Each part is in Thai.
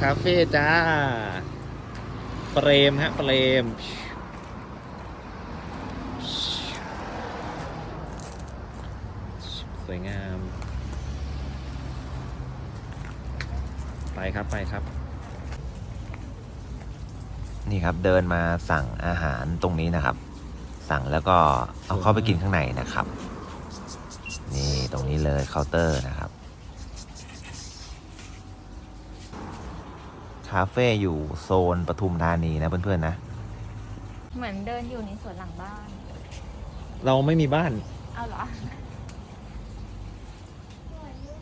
คาเฟ่จ้าเฟรมฮะเฟรมสวยงาม ไปครับไปครับ นี่ครับเดินมาสั่งอาหารตรงนี้นะครับ สั่งแล้วก็เอาเข้าไปกินข้างในนะครับ นี่ตรงนี้เลยเคาน์เตอร์นะครับ คาเฟ่อยู่โซนปทุมธานีนะเพื่อนๆนะ เหมือนเดินอยู่ในสวนหลังบ้าน เราไม่มีบ้าน เอาเหรอสวยอยู่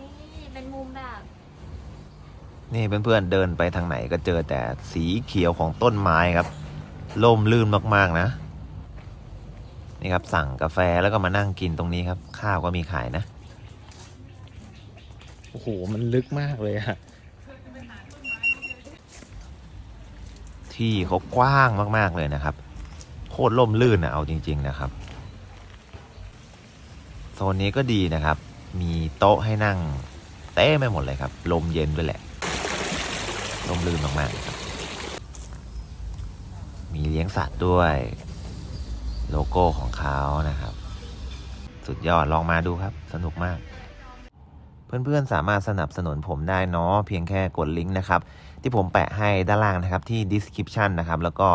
นี่เป็นมุมแบบนี่เพื่อนๆเดินไปทางไหนก็เจอแต่สีเขียวของต้นไม้ครับล่มลื่นมากๆนะ นี่ครับสั่งกาแฟแล้วก็มานั่งกินตรงนี้ครับ ข้าวก็มีขายนะ โอ้โห มันลึกมากเลยอะ ที่เขากว้างมากๆเลยนะครับ โคตรล่มลื่นนะเอาจริง ๆนะครับ โซนนี้ก็ดีนะครับ มีโต๊ะให้นั่งเต้ไม่หมดเลยครับ ลมเย็นด้วยแหละลมลื่นมากๆครับ มีเลี้ยงสัตว์ด้วย โลโก้ของเขานะครับ สุดยอดลองมาดูครับ สนุกมาก เพื่อนๆ สามารถสนับสนุนผมได้เนาะเพียงแค่กดลิงก์นะครับ ที่ผมแปะให้ด้านล่างนะครับที่ description นะครับแล้วก็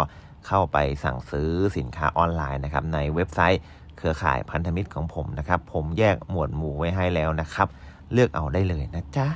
เข้าไปสั่งซื้อสินค้าออนไลน์นะครับในเว็บไซต์เครือข่ายพันธมิตรของผมนะครับ ผมแยกหมวดหมู่ไว้ให้แล้วนะครับ เลือกเอาได้เลยนะจ๊ะ